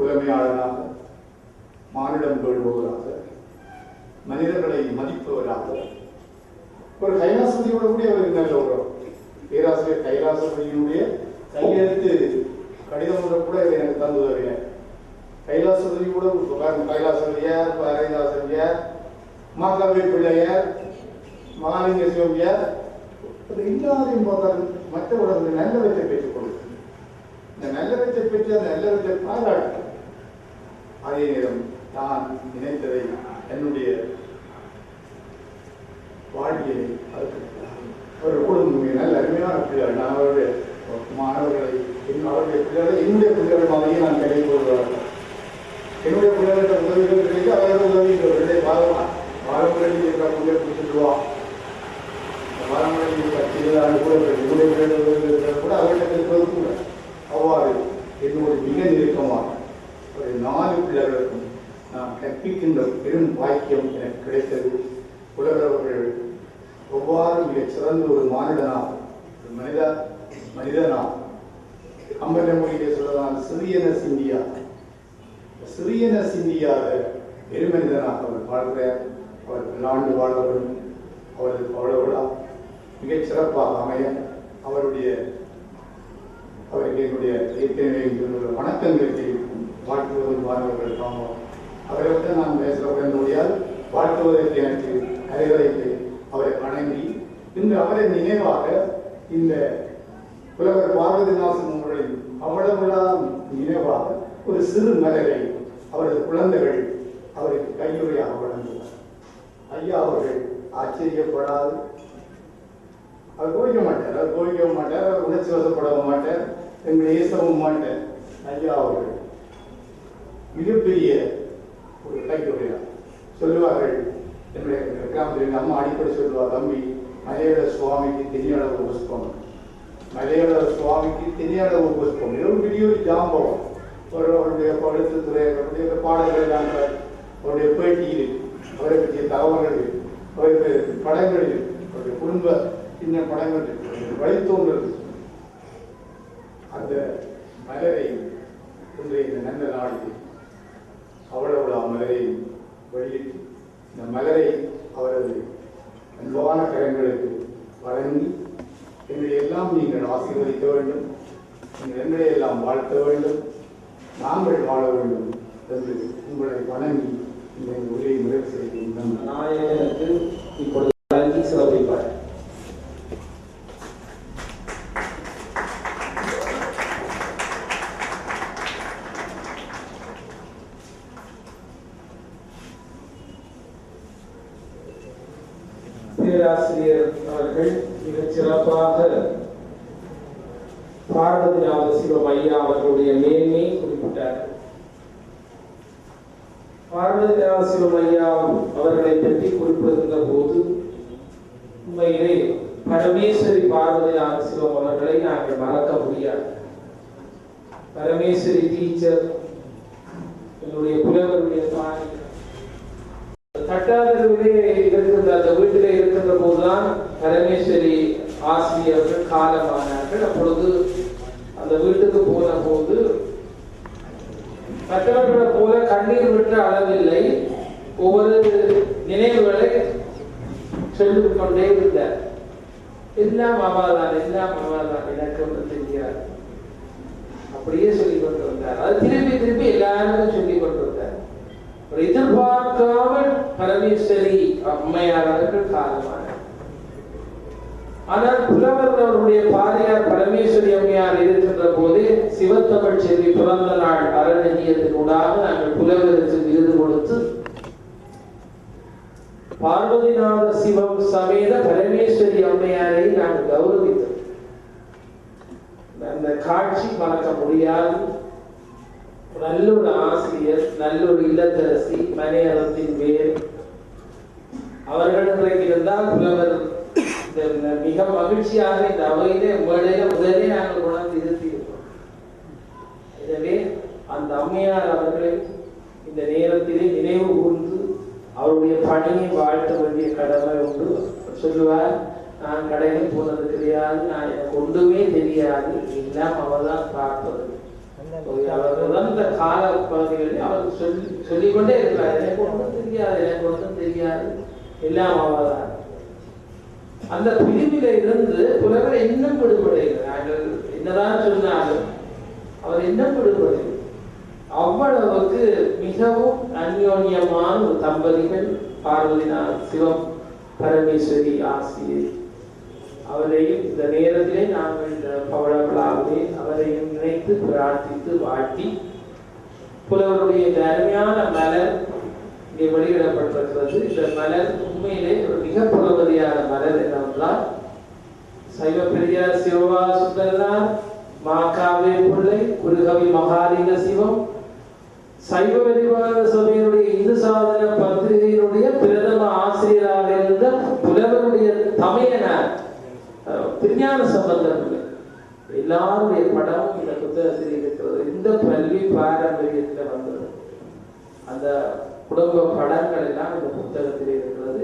புலமையாளனாக மானிடம் பேணுபவராக மனிதர்களை மதிப்பவராக. ஒரு கைலாசதியோட கூட அவருக்கு நல்ல ஒரு பேராசிரியர் கைலாசபதியினுடைய கையெழுத்து கடிதம் கூட இவர் எனக்கு தந்து வருகிறேன் கைலாசபதி கூட பாருங்க, கைலாசபதியார் பாரதிதாசன்யார் மாகாவி பிள்ளையார் மகாலிங்க சிவம்பியார் அது எல்லாரையும் பார்த்தால் மற்றவர்கள் நல்லவற்றை பெற்றுக் இந்த நல்லவற்றை பெற்று அந்த நல்லவற்றை பாராட்டு அதே நேரம் நான் நினைத்ததை என்னுடைய வாழ்வியலை அவர் எப்பொழுதும் நல்ல அருமையான பிள்ளைகள். நான் அவருடைய மாணவர்களை அவருடைய பிள்ளைகளை என்னுடைய பிள்ளைகள் மாதிரியே நான் கிடைக்க கொள்வார்கள். என்னுடைய பிள்ளைகளுக்கு உதவிகள் கிடைத்து அவர்கள் உதவிகளுடைய பாதமா வாழமுறை என்ற பிள்ளைகள் கொடுத்துருவான் வாழமுறை கட்சிகளான கூட என்னுடைய பிள்ளைகள் உதவிகள் கூட அவர்களிடம் கூட அவ்வாறு என்னுடைய மிக நெருக்கமாக ஒரு நாலு பிள்ளைகளுக்கும் நான் கற்பிக்கின்ற பெரும் பாக்கியம் எனக்கு கிடைத்தது. புலவர்கள் ஒவ்வாறு மிகச் சிறந்த ஒரு மானிடனாக ஒரு மனித மனிதனாக அம்பல மொழியிலே சொல்லலாம் சிறியன சிந்தியா. சிறியன சிந்தியாத பெருமனிதனாக அவர் வாழ்கிறார் அவர் பல்லாண்டு வாழ வேண்டும் அவரது அவ்வளவுடா மிகச் சிறப்பாக அமைய அவருடைய அவருக்கு என்னுடைய ஏற்கனவே வணக்கங்களை தெரிவிக்கும் வாழ்த்துவதும் அவரை வந்து நான் பேச முடியாது. வாழ்த்துவதற்கு எனக்கு அறிவுரைக்கு அவரை வணங்கி இன்று அவரை நினைவாக இந்த புலவர் பார்வதிநாசன் அவர்களின் அவ்வளவுலா நினைவாக ஒரு சிறு மலரை அவரது குழந்தைகள் அவருக்கு கையுறையாக வழங்குவார். ஐயா அவர்கள் ஆச்சரியப்படாது. அவர் கோவிக்க மாட்டார். அவர் கோவிக்கவும் மாட்டார். அவர் உணர்ச்சி வசப்படவும் மாட்டார். எங்களை ஏசவும் மாட்டார். ஐயா அவர்கள் மிகப்பெரிய ஒரு கையுறையா சொல்லுவார்கள். என்னுடைய கிராமத்தில் எங்கள் அம்மா அடிப்படை சொல்லுவார் தம்பி மலையாள சுவாமிக்கு தெரியளவு புஷ்பம். மலையாள சுவாமிக்கு தெரியளவு புஷ்பம். இது ஒரு பெரிய ஒரு ஜாம்பவம். ஒரு அவருடைய எழுத்துத்துறை அவருடைய பாடல்கள் எல்லாம் அவருடைய பேட்டியில் அவரை பற்றிய தகவல்கள் அவருடைய படங்களில் அவருடைய குடும்ப சின்ன படங்கள் அவருடைய வழித்தோன்றல். அந்த மலரை இன்றைய இந்த நல்ல நாளில் அவ்வளவு மலரை வெளியிட்டு இந்த மலரை அவரது அன்பான கரங்களுக்கு வழங்கி எங்களை எல்லாம் நீங்கள் ஆசீர்வதிக்க வேண்டும் நீங்கள் எங்களை எல்லாம் வாழ்த்த வேண்டும் நாங்கள் வாழ வேண்டும் என்று உங்களை வணங்கி இந்த உரையை நிறைவு செய்கின்றோம் நாயகனுக்கு இப்பொழுது வழங்கி சிறப்பிப்பார் பேராசிரியர் அவர்கள் மிகச் சிறப்பாக பார்வதிநாத சிவம் ஐயா அவர்களுடைய மேன்மையை குறிப்பிட்டார்கள் பார்வதிநாத சிவம் ஐயா அவர்களை பற்றி குறிப்பிடுகின்ற போது உண்மையிலே பரமேஸ்வரி பார்வதிநாத சிவம் அவர்களை நாங்கள் மறக்க முடியாது. பரமேஸ்வரி டீச்சர் என்னுடைய புலவருடைய தாய் தட்டாதரவிலே இருக்கின்ற அந்த வீட்டிலே இருக்கின்ற போதுதான் பரமேஸ்வரி ஆசிரியர்கள் காலமானார்கள். அப்பொழுது அந்த வீட்டுக்கு போன போது மற்றவர்களை போல கண்ணீர் விட்ட அளவில்லை. ஒவ்வொரு நினைவுகளை சொல்லிக் கொண்டே இருந்தார். எல்லாம் அவாதான் எல்லாம் அவாதான் எனக்கு ஒன்று தெரியாது. அப்படியே சொல்லிக் கொண்டு வந்தார். அது திரும்பி திரும்பி எல்லாருக்கும் சொல்லிக் கொண்டு வந்தார். ஒரு எதிர்பார்க்காமல் பரமேஸ்வரி அம்மையார் அவர்கள் காலமானார். ஆனால் புலவர் அவருடைய பாரியார் பரமேஸ்வரி அம்மையார் இருக்கின்ற போது சிவத்தமிழ் செல்வி பிறந்த நாள் அறநிதியத்தினூடாக நாங்கள் புலவருக்கு விருது கொடுத்து பார்வதிநாத சிவம் சமேத பரமேஸ்வரி அம்மையாரை நாங்கள் கௌரவித்தோம். அந்த காட்சி மறக்க முடியாது. நல்லொரு ஆசிரியர் நல்லொரு இல்லத்தரசி மனையறத்தின் பேர் அவர்கள் இன்றைக்கு இருந்தால் புலவர் மிக மகிழ்ச்சியாக இந்த அவையிலே மேடையில முதலே நாங்கள் உணர்ந்து இருத்தியிருக்கிறோம் எனவே அந்த அம்மையார் அவர்களை இந்த நேரத்திலே நினைவு கூர்ந்து அவருடைய பணியை வாழ்த்த வேண்டிய கடமை உண்டு. சொல்லுவார் நான் கடையில் போனது கிடையாது நான் எனக்கு ஒன்றுமே தெரியாது. எல்லாம் அவதான் பார்ப்பது அவர் உணர்ந்த கால பகுதிகளில் அவர் சொல்லி சொல்லிக்கொண்டே இருக்கிறார். எனக்கு ஒன்றும் தெரியாது எனக்கு ஒன்றும் தெரியாது. எல்லாம் அவர்தான். அந்த பிரிவில இருந்து புலவர் இன்னும் விடுபடைகள் என்னதான் சொன்னாலும் அவர் இன்னும் விடுபடுகிறார். அவ்வளவுக்கு மிகவும் அந்யோன்யமான ஒரு தம்பதிகள் பார்வதினார் சிவம் பரமேஸ்வரி ஆசிரியர். அவரையும் இந்த நேரத்திலே நாங்கள் இந்த அவரையும் நினைத்து பிரார்த்தித்து வாழ்த்தி புலவருடைய இந்த அருமையான மலர் இங்கே வெளியிடப்பட்டிருக்கிறது. இந்த மலர் உண்மையிலே ஒரு மிக புலவதியான மலர் என்னவென்றால் சைவ பெரியார் சிவபா சுந்தரனார் மாகாவே பிள்ளை குருகவி மகாலிங்க சிவம் சைவ வெளிவாத சபையினுடைய இந்து சாதன பத்திரிகையினுடைய பிரதம ஆசிரியராக இருந்த புலவருடைய தமையனார் திருஞான சம்பந்தம் எல்லாரும் எல்லாருடைய படமும் இந்த புத்தகத்தில் இருக்கிறது இந்த கல்வி பாரம்பரியத்தில் வந்தது. அந்த குடும்ப படங்கள் எல்லாம் இந்த புத்தகத்தில் இருக்கிறது.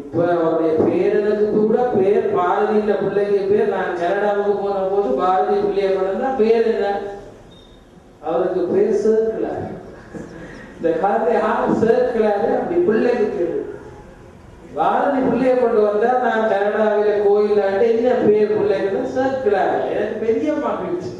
இப்ப அவருடைய பேரனுக்கு கூட பேர் பாரதியில பிள்ளைங்க பேர். நான் கனடாவுக்கு போன போது பாரதி பிள்ளைய படம்னா பேர் என்ன? அவருக்கு பேர் சேர்க்கல இந்த காலத்தை யாரும் சேர்க்கலாரு அப்படி பிள்ளைக்கு பேர். பாரதி பிள்ளைய கொண்டு வந்தா நான் கனடாவில கோயிலாண்டு என்ன பேர் பிள்ளைன்னு சேர்க்கிறார் எனக்கு பெரிய மகிழ்ச்சி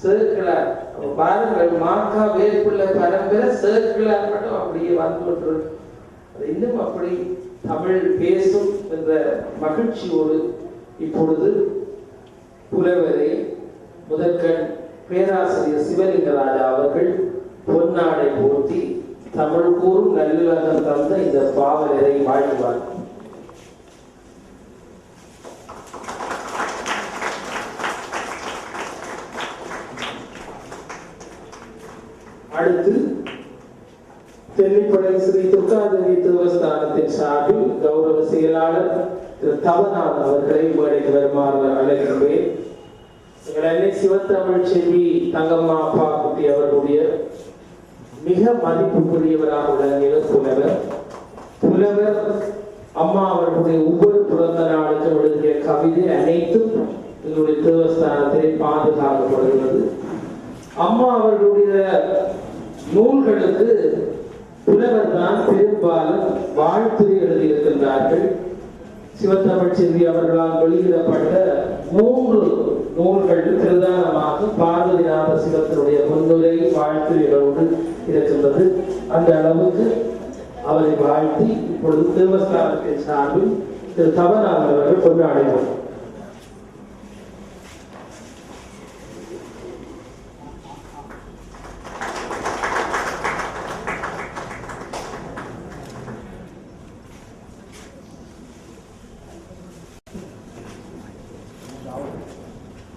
சேர்க்கலார் பாருங்கள் மாக்கா வேற்புள்ள பரம்பரை சேர்க்கிறார் மட்டும் அப்படியே வந்து கொண்டு அது இன்னும் அப்படி தமிழ் பேசும் என்ற மகிழ்ச்சியோடு இப்பொழுது புலவரை முதற்கண் பேராசிரியர் சிவலிங்கராஜா அவர்கள் பொன்னாடை போட்டி தமிழ் கூறும் நல்லுலகம் தந்த இந்த பாவலரை வாழ்வார் அடுத்து தென்னிப்படை ஸ்ரீ துர்காதேவி தேவஸ்தானத்தின் சார்பில் கௌரவ செயலாளர் திரு தவநாத் அவர்களை மேடைக்கு வருமாறு அழைக்கிறேன் எங்கள் அன்னை சிவத்தமிழ் செல்வி தங்கம்மா அப்பா குட்டி அவர்களுடைய மிக மதிப்புக்குரியவராக விளங்கிய புலவர். புலவர் அம்மா அவர்களுடைய ஒவ்வொரு பிறந்த நாளுக்கு எழுதிய கவிதை அனைத்தும் எங்களுடைய தேவஸ்தானத்திலே பாதுகாக்கப்படுகிறது. அம்மா அவர்களுடைய நூல்களுக்கு புலவர் தான் பெரும்பாலும் வாழ்த்து எழுதியிருக்கின்றார்கள். சிவத்தமிழ் செல்வி அவர்களால் வெளியிடப்பட்ட மூன்று நூல்கள் பிரதானமாக பார்வதிநாத சிவத்தினுடைய பொன்னுரை வாழ்த்து வாழ்த்துரைகளோடு இருக்கின்றது அந்த அளவுக்கு அவரை வாழ்த்தி இப்பொழுது தேவஸ்தானத்தின் சார்பில் திரு தவநாதன் அவர்கள் கொண்டாடுகிறார்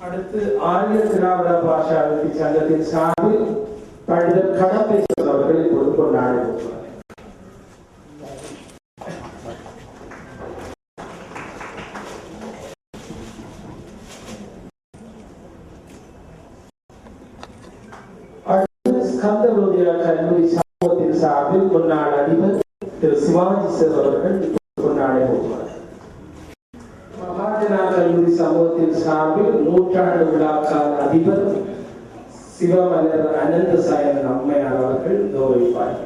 அடுத்து ஆரிய திராவிட பாஷா எழுதி சங்கத்தின் சார்பில் பண்டிதர் கடம்பேஸ்வரர் அவர்கள் இப்பொழுது கொண்டாடுகிறார் அடுத்து ஸ்கந்தரோதியா கல்லூரி சமூகத்தின் சார்பில் முன்னாள் அதிபர் திரு சிவாஜி சார் அவர்கள் சமூகத்தின் சார்பில் நூற்றாண்டு விழாக்கான அதிபர் சிவமலர் அனந்த சாயன் அம்மையார் அவர்கள் கௌரவிப்பார்கள்.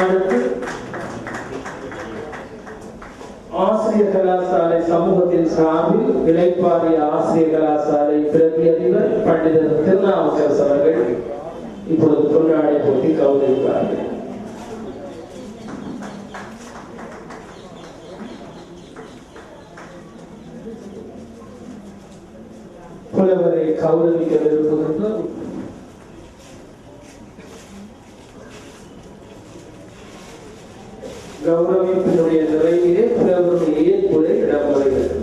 அடுத்து ஆசிரியர் கலாசாலை சமூகத்தின் சார்பில் இளைப்பாறிய ஆசிரியர் கலாசாலை பிரதி அதிபர் பண்டிதர் திருநாவுக்கரசு அவர்கள் இப்பொழுது கொண்டாடை போட்டி கௌரவிப்பார்கள் புலவரை கௌரவிக்க விரும்புகின்றோம். கௌரவிப்பினுடைய நிறைவிலே புலவருடைய ஏற்புரை இடம்பெறுகிறது.